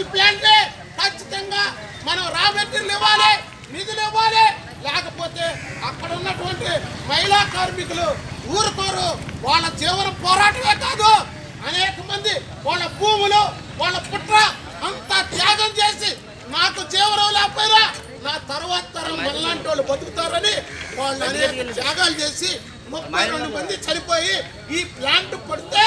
Steel plant ఖచ్చితంగా మనం raw material ఇవ్వాలి నిధులు ఇవ్వాలి. లేకపోతే అక్కడ ఉన్నటువంటి మహిళా కార్మికులు ఊరుకోరు. వాళ్ళ జీవన పోరాటమే కాదు. అనేక మంది వాళ్ళ భూములు వాళ్ళ పుట్ర అంతా త్యాగం చేసి నాకు జీవనం లేకపోయినా నా తర్వాత తరం మనలాంటి వాళ్ళు బతుకుతారని వాళ్ళు అనేక త్యాగాలు చేసి ముప్పై రెండు మంది చనిపోయి ఈ ప్లాంట్ పడితే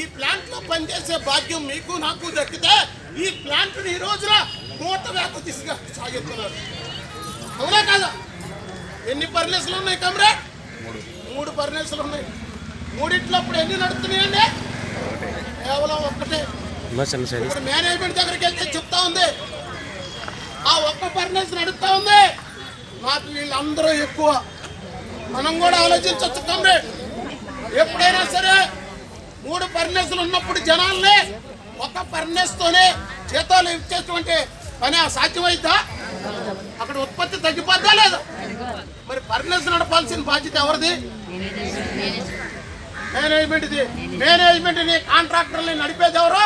ఈ ప్లాంట్లో పనిచేసే భాగ్యం మీకు నాకు దక్కితే ఈ ప్లాంట్ ఈ రోజున మూత వేత దిశగా సాగిస్తున్నారు. అవునా కదా? ఎన్ని పర్నేసులు ఉన్నాయి కమరే? మూడు పర్నేసులు ఉన్నాయి. మూడిట్లో ఇప్పుడు ఎన్ని నడుస్తున్నాయండి? కేవలం ఒక్కటే. ఇప్పుడు మేనేజ్మెంట్ దగ్గరికి వెళ్తే చెప్తా ఉంది. ఆ ఒక్క పర్నేస్ నడుస్తా ఉంది. నాకు వీళ్ళందరూ ఎక్కువ. మనం కూడా ఆలోచించవచ్చు కమ్రేడ్ ఎప్పుడైనా సరే మూడు పర్నేసులు ఉన్నప్పుడు జనాల్ని ఒక ఫర్నెస్ తోనే చేతాలు ఇచ్చేటువంటి పని సాధ్యమైద్దా అక్కడ ఉత్పత్తి తగ్గిపోద్దా లేదా? మరి ఫర్నెస్ నడపాల్సిన బాధ్యత ఎవరిది? మేనేజ్మెంట్ ఇది మేనేజ్మెంట్ని కాంట్రాక్టర్ని నడిపేది ఎవరు?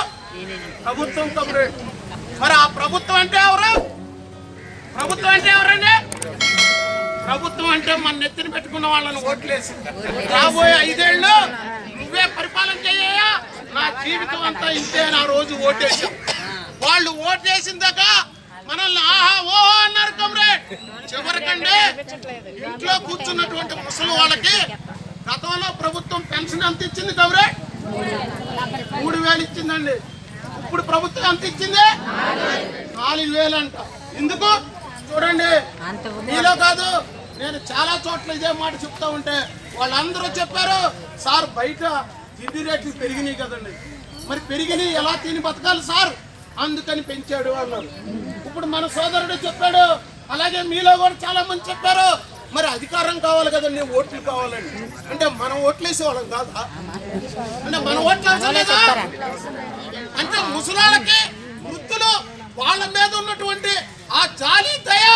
ప్రభుత్వం కమ్రేడ్ మరి ఆ ప్రభుత్వం అంటే ఎవరు? ప్రభుత్వం అంటే ఎవరండి? ప్రభుత్వం అంటే మన నెత్తిన పెట్టుకున్న వాళ్ళని ఓట్లేసి. రాబోయే ఐదేళ్ళు నువ్వే పరిపాలన చేయ నా జీవితం అంతా ఇంతే నా రోజు ఓటేసాం వాళ్ళు ఓటేసిన దాకా మనల్ని ఆహా ఓహో అన్నారు కమ్రేడ్ చివరికంటే ఇంట్లో కూర్చున్నటువంటి ముసలి వాళ్ళకి గతంలో ప్రభుత్వం పెన్షన్ ఎంత ఇచ్చింది కమ్రేడ్ మూడు వేలు ఇచ్చిందండి. ఇప్పుడు ప్రభుత్వం ఎంత ఇచ్చింది? నాలుగు వేలు అంట. ఎందుకు? చూడండి. మీలో కాదు నేను చాలా చోట్ల ఇదే మాట చెప్తా ఉంటే వాళ్ళందరూ చెప్పారు సార్ బయట తిండి రేట్లు పెరిగినాయి కదండి. మరి పెరిగినాయి ఎలా తిని బతకాలి సార్? అందుకని పెంచాడు అన్నారు. ఇప్పుడు మన సోదరుడు చెప్పాడు అలాగే మీలో కూడా చాలా మంది చెప్పారు మరి అధికారం కావాలి కదండి ఓట్లు కావాలండి. అంటే మనం ఓట్లేసే వాళ్ళం కాదా? అంటే మన ఓట్లు? అంటే ముసలాళ్ళకి వృత్తులు వాళ్ళ మీద ఉన్నటువంటి ఆ జాలి దయ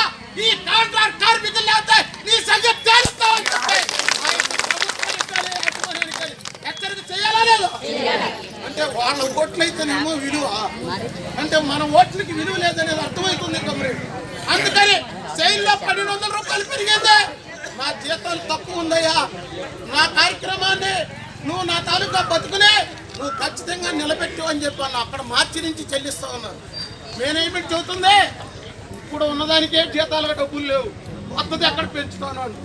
ఈ కాంట్రాక్ట్ కార్మికులు లేకపోతే నీ సంగతి తేలుస్తామని చెప్పి ఆ యొక్క ప్రభుత్వానికి కానీ, యజమానికి కానీ హెచ్చరిక చేయాలా లేదా అంటే వాళ్ళ ఓట్లయితేనేమో విలువ. అంటే మన ఓట్లకి విలువ లేదనేది అర్థమవుతుంది కమరేడు అందుకని సైన్లో పన్నెండు వందల రూపాయలు పెరిగింది. నా జీతాలు తక్కువ ఉందయ్యా. నా కార్యక్రమాన్ని నువ్వు నా తాలూకా బతుకునే నువ్వు ఖచ్చితంగా నిలబెట్టు అని చెప్పాను. అక్కడ మార్చి నుంచి చెల్లిస్తా ఉన్నాను. మేనేజ్మెంట్ చెబుతుంది ఇప్పుడు ఉన్నదానికే జీతాలుగా డబ్బులు లేవు. కొత్తది ఎక్కడ పెంచుతాను అని.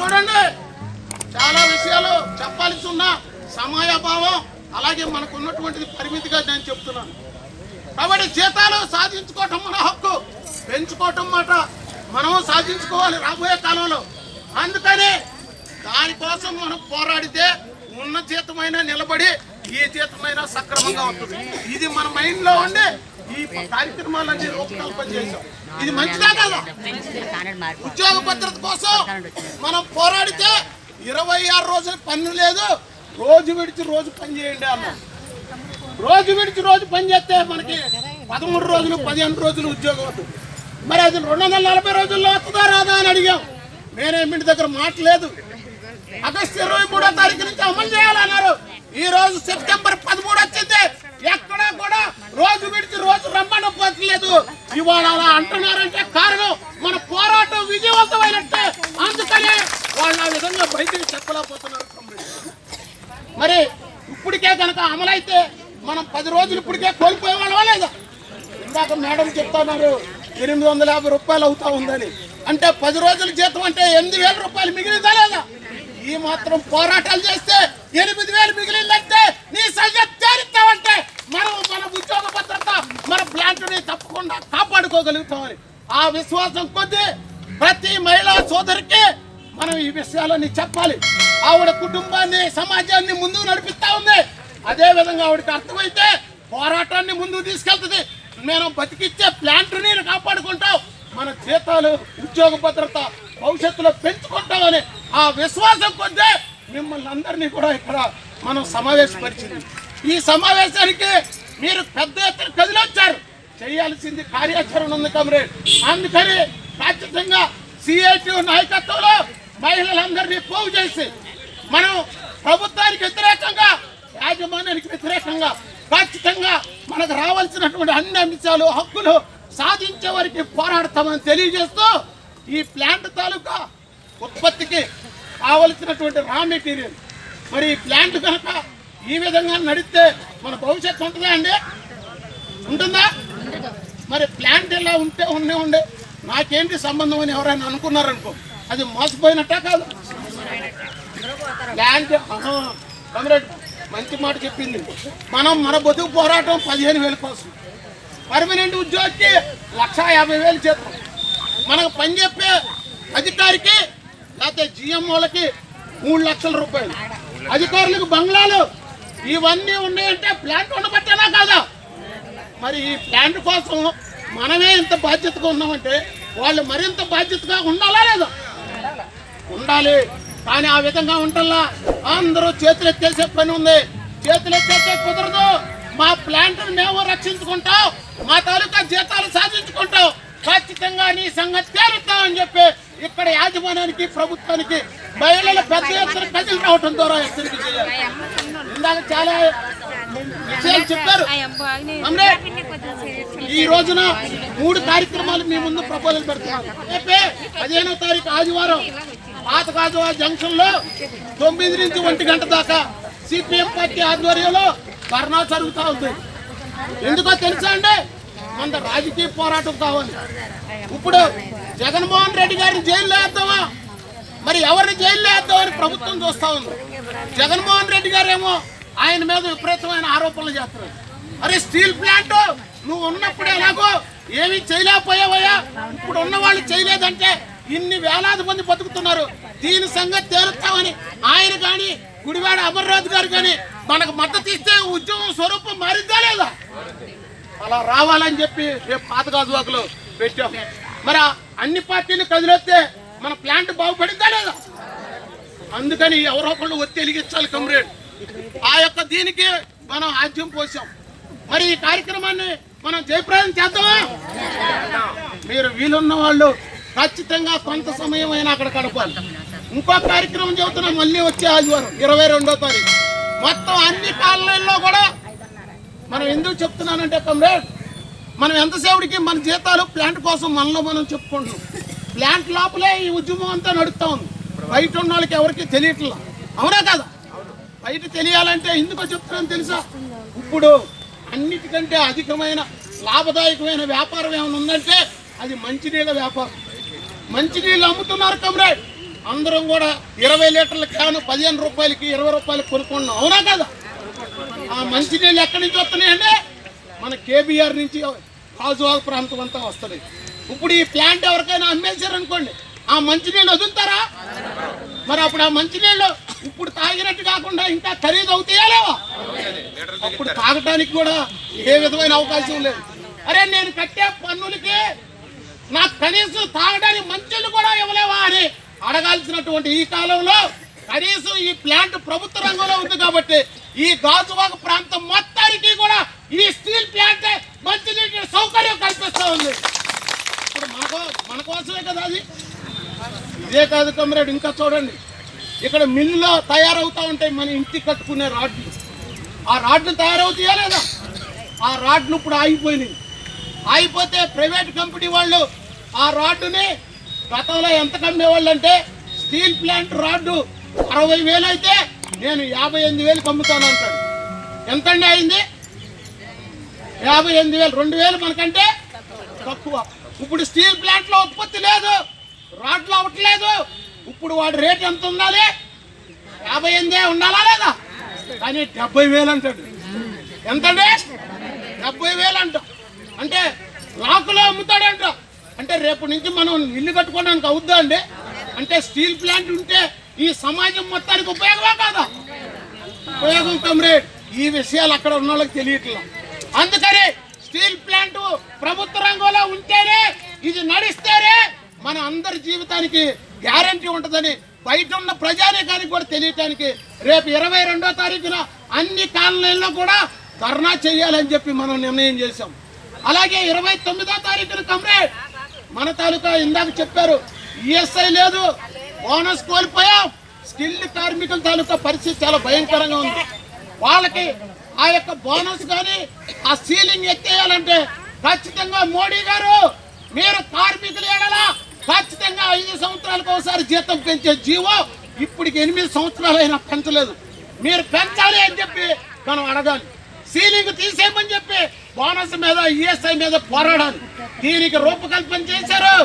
చూడండి. చాలా విషయాలు చెప్పాల్సి ఉన్న సమయాభావం అలాగే మనకు ఉన్నటువంటిది పరిమితిగా నేను చెప్తున్నాను. కాబట్టి జీతాలు సాధించుకోవటం మన హక్కు పెంచుకోవటం మాట మనము సాధించుకోవాలి రాబోయే కాలంలో. అందుకని దానికోసం మనం పోరాడితే ఉన్న జీతమైనా నిలబడి ఏ జీతమైనా సక్రమంగా ఉంటుంది. ఇది మన మైండ్లో ఉండి ఈ కార్యక్రమాలన్నీ రూపకల్పన చేశాం. ఇది మంచిదా కదా? ఉద్యోగ భద్రత కోసం మనం పోరాడితే ఇరవై ఆరు రోజులు పన్ను లేదు రోజు విడిచి రోజు పని చేయండి అమ్మ. రోజు విడిచి రోజు పని చేస్తే మనకి పదమూడు రోజులు పదిహేను రోజులు ఉద్యోగం అవుతుంది మరి అది రెండు వందల నలభై రోజుల్లో వస్తుందా రాదా అని అడిగాం. మేనేజ్మెంట్ దగ్గర మాట ఆగస్టు ఇరవై మూడో తారీఖు నుంచి అమలు చేయాలన్నారు. ఈ రోజు సెప్టెంబర్ పదమూడు వచ్చింది. ఎక్కడా కూడా రోజు విడిచి రోజు రమ్మని పోట్లేదు ఇవాళ అలా అంటున్నారంటే కారణం మన పోరాటం విజయవంతమైనట్టే. అందుకనే వాళ్ళు ఆ విధంగా బయటికి చెప్పలేకపోతున్నారు. మరి ఇప్పటికే కనుక అమలైతే మనం పది రోజులు ఇప్పటికే కోల్పోయే వాళ్ళమా లేదా? ఇందాక మేడం చెప్తున్నారు ఎనిమిది వందల యాభై రూపాయలు అవుతా ఉందని. అంటే పది రోజుల జీతం అంటే ఎనిమిది వేల రూపాయలు మిగిలిందా లేదా? ఈ మాత్రం పోరాటాలు చేస్తే ఎనిమిది వేలు మిగిలిందంటే నీ సంగతి తేరుతావంటే మనం మన ఉద్యోగ భద్రత మన ప్లాంట్ని తప్పకుండా కాపాడుకోగలుగుతామని. ఆ విశ్వాసం కొద్దీ ప్రతి మహిళా సోదరికి మనం ఈ విషయాలన్నీ చెప్పాలి. ఆవిడ కుటుంబాన్ని సమాజాన్ని ముందుకు నడిపిస్తా ఉంది. అదే విధంగా ఆవిడకి అర్థమైతే పోరాటాన్ని ముందుకు తీసుకెళ్తుంది. మేము బతికిచ్చే ప్లాంట్ నేను కాపాడుకుంటాం. మన జీతాలు ఉద్యోగ భద్రత భవిష్యత్తులో పెంచుకుంటామని ఆ విశ్వాసం కొద్దే మిమ్మల్ని అందరినీ కూడా ఇక్కడ మనం సమావేశపరిచింది. ఈ సమావేశానికి మీరు పెద్ద ఎత్తున కదిలొచ్చారు చేయాల్సింది కార్యాచరణ ఉంది కమరేడ్ అందుకని ఖచ్చితంగా సిఐటి నాయకత్వంలో మహిళలందరినీ పోగు చేసి మనం ప్రభుత్వానికి వ్యతిరేకంగా యాజమాన్యానికి వ్యతిరేకంగా ఖచ్చితంగా మనకు రావాల్సినటువంటి అన్ని అంశాలు హక్కులు సాధించే వరకు పోరాడతామని తెలియజేస్తూ ఈ ప్లాంట్ తాలూకా ఉత్పత్తికి కావలసినటువంటి రా మెటీరియల్ మరి ఈ ప్లాంట్ కనుక ఈ విధంగా నడిస్తే మన భవిష్యత్తు ఉంటుందా అండి? ఉంటుందా? మరి ప్లాంట్ ఎలా ఉంటే ఉండే ఉండే నాకేంటి సంబంధం అని ఎవరైనా అనుకున్నారనుకో అది మోసపోయినట్టా కాదు. ప్లాంట్ ఆహా, మంచి మాట చెప్పింది. మనం మన బతుకు పోరాటం పదిహేను వేల కోసం. పర్మనెంట్ ఉద్యోగికి లక్ష యాభై వేలు చేస్తాం. మనకు పని చెప్పే అధికారికి లేకపోతే జిఎంఓలకి మూడు లక్షల రూపాయలు. అధికారులకు బంగ్లాలు ఇవన్నీ ఉన్నాయంటే ప్లాంట్ ఉండబట్టేనా కాదా? మరి ఈ ప్లాంట్ కోసం మనమే ఇంత బాధ్యతగా ఉన్నామంటే వాళ్ళు మరింత బాధ్యతగా ఉండాలా లేదా? ఉండాలి. కానీ ఆ విధంగా ఉంటల్లా అందరూ చేతులు ఎత్తేసే పని ఉంది. చేతులు ఎత్తేసే కుదరదు. మా ప్లాంట్ మేము రక్షించుకుంటాం. మా తాలూకా జీతాలు సాధించుకుంటాం. ఖచ్చితంగా నీ సంగతి తేలుతామని చెప్పి ఇక్కడ యాజమాన్యానికి ప్రభుత్వానికి మహిళల పెద్ద ఎత్తున కదిలి రావటం ద్వారా హెచ్చరిక చేయాలి. ఇందాక చాలా విషయాలు చెప్పారు. ఈ రోజున మూడు కార్యక్రమాలు మీ ముందు ప్రపోజల్ పెడుతున్నాం రేపే పదిహేనో తారీఖు ఆదివారం పాత కాజువా జంక్షన్లో తొమ్మిది నుంచి ఒంటి గంట దాకా సిపిఎం పార్టీ ఆధ్వర్యంలో ధర్నా జరుగుతూ ఉంది. ఎందుకో తెలుసా అండి? మన రాజకీయ పోరాటం కావాలి. ఇప్పుడు జగన్మోహన్ రెడ్డి గారిని జైల్లో వేద్దామా? మరి ఎవరిని జైల్లో వేద్దామని ప్రభుత్వం చూస్తా ఉంది. జగన్మోహన్ రెడ్డి గారేమో ఆయన మీద విపరీతమైన ఆరోపణలు చేస్తున్నారు. అరే స్టీల్ ప్లాంట్ నువ్వు ఉన్నప్పుడు ఎలాగో ఏమీ చేయలేకపోయావయ్యా? ఇప్పుడు ఉన్న వాళ్ళు చేయలేదంటే ఇన్ని వేలాది మంది బతుకుతున్నారు. దీని సంగతి తేలుస్తామని ఆయన కానీ గుడివాడ అమర్నాథ్ గారు కానీ మనకు మద్దతు ఇస్తే ఉద్యోగం స్వరూపం మారిందా లేదా? అలా రావాలని చెప్పి రేపు పాత గాజువాకులో పెట్టాం. మరి అన్ని పార్టీలు కదిలొస్తే మన ప్లాంట్ బాగుపడిందా లేదా? అందుకని ఎవరో ఒకళ్ళు ఒత్తి వెలిగించాలి కమ్రేడ్. ఆ యొక్క దీనికి మనం ఆద్యం పోసాం. మరి ఈ కార్యక్రమాన్ని మనం జయప్రదం చేద్దామా? మీరు వీలున్న వాళ్ళు ఖచ్చితంగా కొంత సమయం అయినా అక్కడ గడపాలి. ఇంకో కార్యక్రమం చెబుతున్నా మళ్ళీ వచ్చే ఆదివారం ఇరవై రెండో తారీఖు. మొత్తం అన్ని కాలనీల్లో కూడా మనం ఎందుకు చెప్తున్నానంటే కమ్రేడ్ మనం ఎంతసేపటికి మన జీతాలు ప్లాంట్ కోసం మనలో మనం చెప్పుకుంటున్నాం. ప్లాంట్ లోపలే ఈ ఉద్యమం అంతా నడుస్తూ ఉంది. బయట ఉన్న వాళ్ళకి ఎవరికి తెలియట్లా? అవునా కదా? బయట తెలియాలంటే ఎందుకో చెప్తున్నాను తెలుసా? ఇప్పుడు అన్నిటికంటే అధికమైన లాభదాయకమైన వ్యాపారం ఏమైనా ఉందంటే అది మంచినీళ్ళ వ్యాపారం. మంచినీళ్ళు అమ్ముతున్నారు కమ్రేడ్. అందరం కూడా ఇరవై లీటర్ల క్యాను పదిహేను రూపాయలకి ఇరవై రూపాయలకి కొనుక్కున్నాం. అవునా కదా? ఆ మంచినీళ్ళు ఎక్కడి నుంచి వస్తున్నాయండి? మన కేబీఆర్ నుంచి కాజువాగ ప్రాంతం అంతా వస్తుంది ఇప్పుడు ఈ ప్లాంట్ ఎవరికైనా అమ్మేశారు అనుకోండి ఆ మంచినీళ్ళు వదులుతారా? మరి అప్పుడు ఆ మంచినీళ్ళు ఇప్పుడు తాగినట్టు కాకుండా ఇంకా ఖరీదు అవుతాయా లేవా? అప్పుడు తాగటానికి కూడా ఏ విధమైన అవకాశం లేదు. అరే నేను కట్టే పన్నులకి నాకు కనీసం తాగడానికి మంచులు కూడా ఇవ్వలేవా అని అడగాల్సినటువంటి ఈ కాలంలో కనీసం ఈ ప్లాంట్ ప్రభుత్వ రంగంలో ఉంది కాబట్టి ఈ గాజువాక ప్రాంతం మొత్తానికి కూడా ఈ స్టీల్ ప్లాంట్ మంచినీటి సౌకర్యం కల్పిస్తూ ఉంది. ఇప్పుడు మనకో మన కోసమే కదా అది. ఇదే కాదు కమ్రేడ్ ఇంకా చూడండి. ఇక్కడ మిల్లులో తయారవుతూ ఉంటాయి మన ఇంటి కట్టుకునే రాడ్లు. ఆ రాడ్లు తయారవుతాయా లేదా? ఆ రాడ్లు ఇప్పుడు ఆగిపోయినాయి. ఆగిపోతే ప్రైవేట్ కంపెనీ వాళ్ళు ఆ రాడ్డుని గతంలో ఎంత కమ్మేవాళ్ళు అంటే స్టీల్ ప్లాంట్ రాడ్డు అరవై వేలు అయితే నేను యాభై ఎనిమిది వేలు కమ్ముతాను అంటాడు. ఎంతండి అయింది? యాభై ఎనిమిది వేలు. రెండు వేలు మనకంటే తక్కువ. ఇప్పుడు స్టీల్ ప్లాంట్లో ఉత్పత్తి లేదు రాడ్లు అవ్వట్లేదు. ఇప్పుడు వాడి రేట్ ఎంత ఉండాలి? యాభై ఎనిమిదే ఉండాలా లేదా? కానీ డెబ్బై వేలు అంటాడు. ఎంతండి? డెబ్బై వేలు అంట. అంటే లాకులో అమ్ముతాడంట. అంటే రేపు నుంచి మనం ఇల్లు కట్టుకోవడానికి అవుద్దా అండి? అంటే స్టీల్ ప్లాంట్ ఉంటే ఈ సమాజం మొత్తానికి ఉపయోగమా కాదా? ఉపయోగం కమ్రేడ్ ఈ విషయాలు అక్కడ ఉన్న వాళ్ళకి తెలియట్లా. అందుకని స్టీల్ ప్లాంట్ ప్రభుత్వ రంగంలో ఉంటేనే ఇది నడిస్తేనే మన అందరి జీవితానికి గ్యారంటీ ఉంటుందని బయట ఉన్న ప్రజానీకానికి కూడా తెలియటానికి రేపు ఇరవై రెండో తారీఖున అన్ని కాలనీల్లో కూడా ధర్నా చేయాలని చెప్పి మనం నిర్ణయం చేశాం. అలాగే ఇరవై తొమ్మిదో తారీఖున కమ్రేడ్ మన తాలూకా ఇందాక చెప్పారు ఈఎస్ఐ లేదు బోనస్ కోల్పోయాం. స్కిల్డ్ కార్మికుల తాలూకా పరిస్థితి చాలా భయంకరంగా ఉంది. వాళ్ళకి ఆ యొక్క బోనస్ కానీ ఆ సీలింగ్ ఎత్తేయాలంటే ఖచ్చితంగా మోడీ గారు మీరు కార్మికులు ఏడలా ఖచ్చితంగా ఐదు సంవత్సరాలకు ఒకసారి జీతం పెంచే జీవో ఇప్పటికి ఎనిమిది సంవత్సరాలైనా పెంచలేదు. మీరు పెంచాలి అని చెప్పి మనం అడగాలి. సీలింగ్ తీసేయమని చెప్పి బోనస్ మీద ఈఎస్ఐ మీద పోరాడాలి. దీనికి రూపకల్పన చేశారు.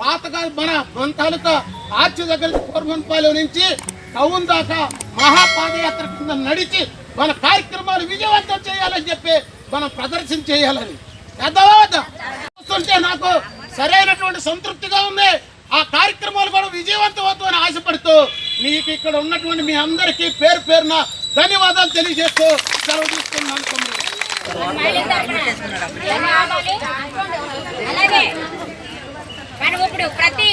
పాతకాల మన మన ఆర్చి దగ్గర పూర్వంపాలెం నుంచి టౌన్ దాకా మహాపాదయాత్ర కింద నడిచి మన కార్యక్రమాలు విజయవంతం చేయాలని చెప్పి మనం ప్రదర్శన చేయాలని. చూస్తుంటే నాకు సరైనటువంటి సంతృప్తిగా ఉంది. ఆ కార్యక్రమాలు కూడా విజయవంతం అవుతామని ఆశపడుతూ మీకు ఇక్కడ ఉన్నటువంటి మీ అందరికీ పేరు పేరున ధన్యవాదాలు తెలియజేస్తూ సెలవు తీసుకున్నాను తమ్ముడు. మైలేజ్ తరపున ఏం కావాలి? అలాగే మనం ఇప్పుడు ప్రతి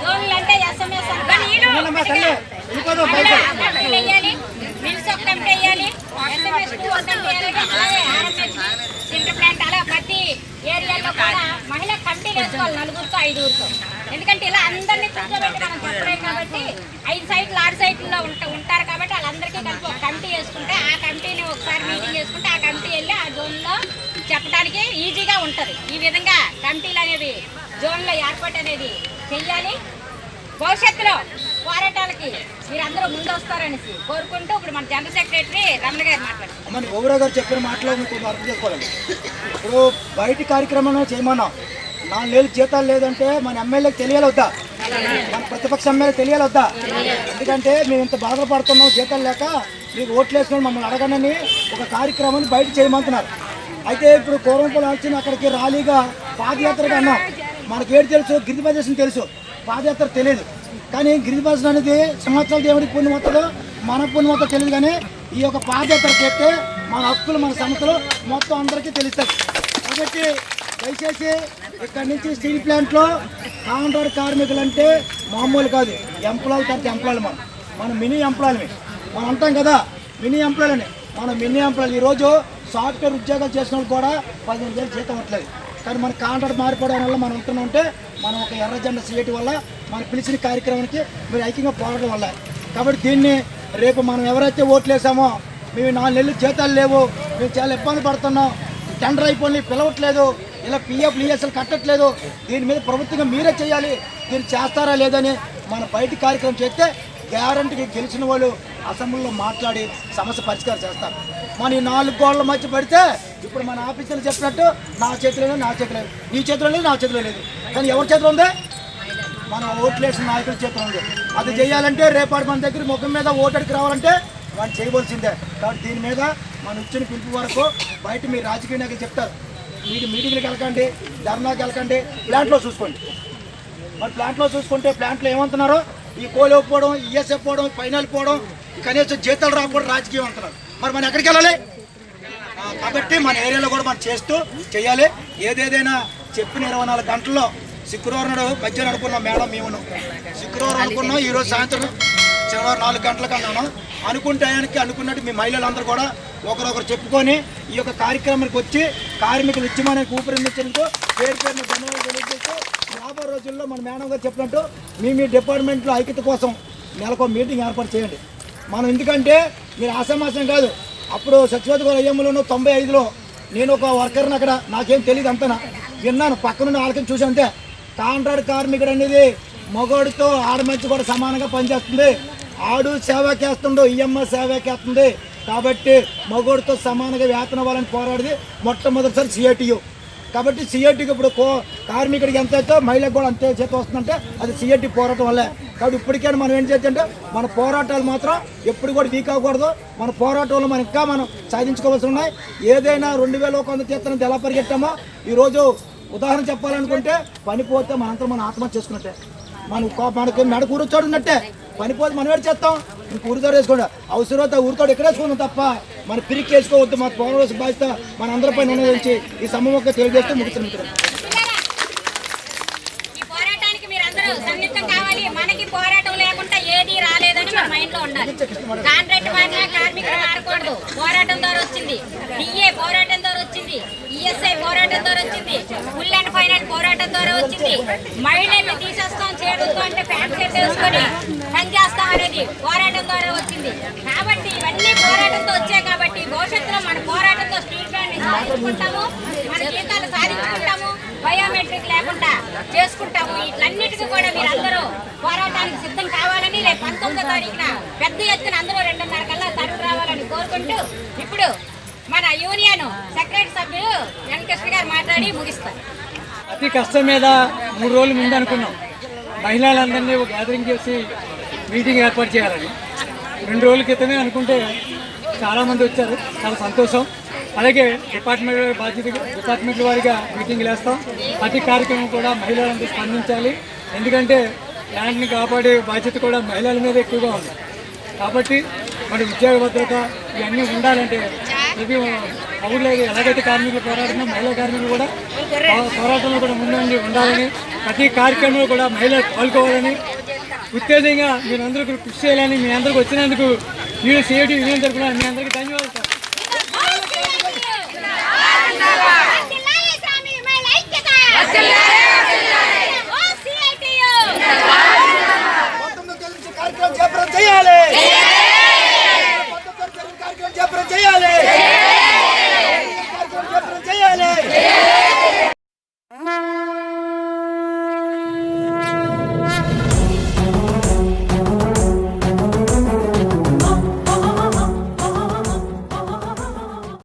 జోన్లు అంటే ఎస్ఎంఎస్ వేయాలి మిల్స్ ఒకటి వేయాలి ఎస్ఎంఎస్ టూ ఒకటి వేయాలి అలాగే ఆర్ఎంఎస్ సింటర్ ప్లాంట్ అలా ప్రతి ఏరియాలో కూడా మహిళా కమిటీలు వేసుకోవాలి నలుగురితో ఐదుగురితో ఎందుకంటే ఇలా అందరినీ కూర్చోబెట్టి మనం చెప్పలేం కాబట్టి ఐదు సైట్లు ఆరు సైట్లలో ఉంట ఉంటారు కాబట్టి వాళ్ళందరికీ కలిపి ఒక కమిటీ వేసుకుంటే ఆ కమిటీని ఒకసారి మీటింగ్ చేసుకుంటే ఆ కమిటీ వెళ్ళి ఆ జోన్లో చెప్పడానికి ఈజీగా ఉంటుంది. ఈ విధంగా కమిటీలు అనేవి జోన్లో ఏర్పాటు అనేది చెయ్యాలి. భవిష్యత్తులో పోరాటాలకి మీరందరూ ముందు వస్తారనేసి కోరుకుంటూ ఇప్పుడు మన జనరల్ సెక్రటరీ రమణ గారు మాట్లాడుతున్నారు. చెప్పిన మాటలో మీకు అర్థం చేసుకోవాలి. ఇప్పుడు బయట కార్యక్రమం చేయమన్నాం నాలుగు లేదు జీతాలు లేదంటే మన ఎమ్మెల్యేకి తెలియాలి వద్దా మన ప్రతిపక్ష ఎమ్మెల్యే తెలియాలి వద్దా ఎందుకంటే మేము ఇంత బాధలు పడుతున్నాం జీతాలు లేక మీకు ఓట్లు వేసుకొని మమ్మల్ని అడగనని ఒక కార్యక్రమాన్ని బయట చేయమంటున్నారు. అయితే ఇప్పుడు కోరంపల్లి వచ్చిన అక్కడికి ర్యాలీగా పాదయాత్రగా అన్నాం. మనకి ఏడు తెలుసు గిరిజ ప్రదేశం తెలుసు. పాదయాత్ర తెలియదు. కానీ గిరిజ ప్రదేశం అనేది సంవత్సరాల దేవుడికి పుణ్యం మన పుణ్యం తెలియదు కానీ ఈ యొక్క పాదయాత్ర చేస్తే మన హక్కులు మన సమస్యలు మొత్తం అందరికీ తెలుస్తాయి. కాబట్టి దయచేసి ఇక్కడ నుంచి స్టీల్ ప్లాంట్లో కాంట్రాక్ట్ కార్మికులు అంటే మామూలు కాదు. ఎంప్లాయీలు తర్వాత ఎంప్లాయీలు మనం. మనం మినీ ఎంప్లాయీలమే. మనం అంటాం కదా మినీ ఎంప్లాయీలని. మనం మినీ ఎంప్లాయీలు ఈరోజు సాఫ్ట్వేర్ ఉద్యోగాలు చేసిన వాళ్ళు కూడా పదిహేను వేలు జీతం అవ్వట్లేదు కానీ మన కాంట్రాక్ట్ మారిపోవడం వల్ల మనం ఉంటున్నామంటే మనం ఒక ఎర్ర జెండా సీఎటి వల్ల మనం పిలిచిన కార్యక్రమానికి మీరు ఐక్యంగా పోరాటం వల్ల. కాబట్టి దీన్ని రేపు మనం ఎవరైతే ఓట్లేసామో మేము నాలుగు నెలలు జీతాలు లేవు మేము చాలా ఇబ్బంది పడుతున్నాం టెండర్ అయిపోయి పిలవట్లేదు ఇలా పిఎఫ్ ఈఎస్ఎల్ కట్టట్లేదు. దీని మీద ప్రభుత్వంగా మీరే చేయాలి. దీన్ని చేస్తారా లేదని మన బయట కార్యక్రమం చేస్తే గ్యారంటీకి గెలిచిన వాళ్ళు అసెంబ్లీలో మాట్లాడి సమస్య పరిష్కారం చేస్తారు. మన ఈ నాలుగు గోడల మధ్య పడితే ఇప్పుడు మన ఆఫీసులు చెప్పినట్టు నా చేతిలో నా చేతిలో లేదు. నీ చేతిలో లేదు నా చేతిలో లేదు. కానీ ఎవరి చేతిలో ఉంది? మన ఓట్లేసిన నాయకుల చేతిలో ఉంది. అది చేయాలంటే రేపాటి మన దగ్గర ముఖం మీద ఓటడికి రావాలంటే వాళ్ళు చేయవలసిందే. కాబట్టి దీని మీద మన ఇచ్చిన పిలుపు వరకు బయట మీ రాజకీయ నాయకులు చెప్తారు. మీరు మీటింగ్లకు వెళ్ళకండి ధర్నాకి వెళ్ళకండి ప్లాంట్లో చూసుకోండి. మరి ప్లాంట్లో చూసుకుంటే ప్లాంట్లో ఏమంటున్నారో? ఈ కోలు పోవడం ఈఎస్ఎఫ్ పోవడం ఫైనల్ పోవడం కనీసం జీతాలు రాకపోవడం రాజకీయం అంటున్నారు. మరి మనం ఎక్కడికి వెళ్ళాలి? కాబట్టి మన ఏరియాలో కూడా మనం చేస్తూ చేయాలి. ఏదేదైనా చెప్పిన ఇరవై నాలుగు గంటల్లో శుక్రవారం నాడు మధ్యాహ్నం అనుకున్నాం మేడం మేము శుక్రవారం అనుకున్నాం. ఈరోజు సాయంత్రం శనివారం నాలుగు గంటలకు అన్నాను అనుకుంటానికి అనుకున్నట్టు మీ మహిళలందరూ కూడా ఒకరొకరు చెప్పుకొని ఈ యొక్క కార్యక్రమానికి వచ్చి కార్మికులు ఉద్యమానికి ఊపిరిందించడంతో పేరు పేరున ధన్యవాదాలు తెలియజేస్తూ రాబోయే రోజుల్లో మన మేడం గారు చెప్పినట్టు మీ మీ డిపార్ట్మెంట్లో ఐక్యత కోసం నెలకు మీటింగ్ ఏర్పాటు చేయండి. మనం ఎందుకంటే మీరు ఆసమాసం కాదు. అప్పుడు సత్యవతి గారు అయ్యమ్మలోను తొంభై ఐదులో నేను ఒక వర్కర్ని అక్కడ నాకేం తెలియదు అంతనా? విన్నాను పక్కనున్న నుండి చూసి అంతే. కాంట్రాక్ట్ కార్మికుడు అనేది మగవాడితో ఆడమంచి కూడా సమానంగా పనిచేస్తుంది. ఆడు సేవకేస్తుండో ఈఎంఐ సేవకేస్తుంది. కాబట్టి మగోడితో సమానంగా వేతన ఇవ్వాలని పోరాడిది మొట్టమొదటిసారి సిఐటియు కాబట్టి సిఐటికి ఇప్పుడు కో కార్మికుడికి ఎంత అయితే మహిళకు కూడా అంతే చేత వస్తుందంటే అది సిఐటి పోరాటం వల్లే. కాబట్టి ఇప్పటికైనా మనం ఏం చేద్దంటే మన పోరాటాలు మాత్రం ఎప్పుడు కూడా వీక్ అవ్వకూడదు. మన పోరాటంలో మనం ఇంకా మనం సాధించుకోవాల్సి ఉన్నాయి. ఏదైనా రెండు వేల ఒక వంద తీర్థం ఎలా పరిగెట్టామో ఈరోజు ఉదాహరణ చెప్పాలనుకుంటే పనిపోతే మనంతా మనం ఆత్మహత్య చేసుకున్నట్టే. మన మనకు మెడ కూర్చోడు పనిపోతే మనం ఏడు చేస్తాం? ఇంక ఊరితోడు వేసుకోండి. అవసరమైతే ఊరితోడు ఎక్కడ వేసుకుందాం తప్ప. మన పిరికి వేసుకోవద్దు మన పౌరవేశ బాధ్యత మన అందరిపై నిర్ణయించి ఈ సమూహంగా తెలియజేస్తూ ముగిస్తున్నాం పిల్లరా, ఈ పోరాటానికి మీరందరూ సన్నిహితం కావాలి మనకి పోరాటం లేకుండా ఏది రాలేదని మన మైండ్లో ఉండాలి. కాంట్రాక్ట్ మారినా కార్మికులు మారకూడదు. పోరాటం ద్వారా వచ్చింది. డిఏ పోరాటం ద్వారా వచ్చింది. ఈఎస్ఐ పోరాటం ద్వారా వచ్చింది. ఫుల్ అండ్ ఫైనల్ పోరాటం ద్వారా వచ్చింది. మహిళల్ని తీసేస్తాం చేయడంతో అంటే ప్యాంట్ షర్ట్ వేసుకొని అనేది పోరాటం ద్వారా వచ్చింది. కాబట్టి ఇవన్నీ పోరాటంతో వచ్చాయి కాబట్టి భవిష్యత్తులో చేసుకుంటాము మన జీతాలు సాధించుకుంటాము. బయోమెట్రిక్ లేకుండా చేసుకుంటాము. వీటన్నిటికీ కూడా మీరు అందరూ పోరాటానికి సిద్ధం కావాలని రేపు పంతొమ్మిదో తారీఖున పెద్ద ఎత్తున అందరూ రెండున్నర కల్లా తరువు రావాలని కోరుకుంటూ ఇప్పుడు మన యూనియన్ సెక్రటరీ సభ్యులు వెంకటకృష్ణ గారు మాట్లాడి ముగిస్తారు అతి కష్టం మీద మూడు రోజులు ముందు అనుకున్నాం. మహిళలందరినీ ఒక గ్యాదరింగ్ చేసి మీటింగ్ ఏర్పాటు చేయాలని. రెండు రోజుల క్రితమే అనుకుంటే చాలామంది వచ్చారు. చాలా సంతోషం. అలాగే డిపార్ట్మెంట్ బాధ్యత డిపార్ట్మెంట్ వారిగా మీటింగ్లు వేస్తాం ప్రతి కార్యక్రమం కూడా మహిళలందరూ స్పందించాలి. ఎందుకంటే ల్యాండ్ని కాపాడే బాధ్యత కూడా మహిళల మీద ఎక్కువగా ఉంది. కాబట్టి మరి ఉద్యోగ భద్రత ఇవన్నీ ఉండాలంటే ప్రతి పౌరులు ఎలాగైతే కార్మికులు పోరాడుతున్నా మహిళా కార్మికులు కూడా పోరాటంలో కూడా ముందుండి ఉండాలని ప్రతి కార్యక్రమంలో కూడా మహిళలు పాల్గొవాలని ఉత్తేజంగా మీరందరూ కృషి చేయాలని మీ అందరికి వచ్చినందుకు మీరు సిఐటి యూనియన్ తరఫున మీ అందరికీ ధన్యవాదాలు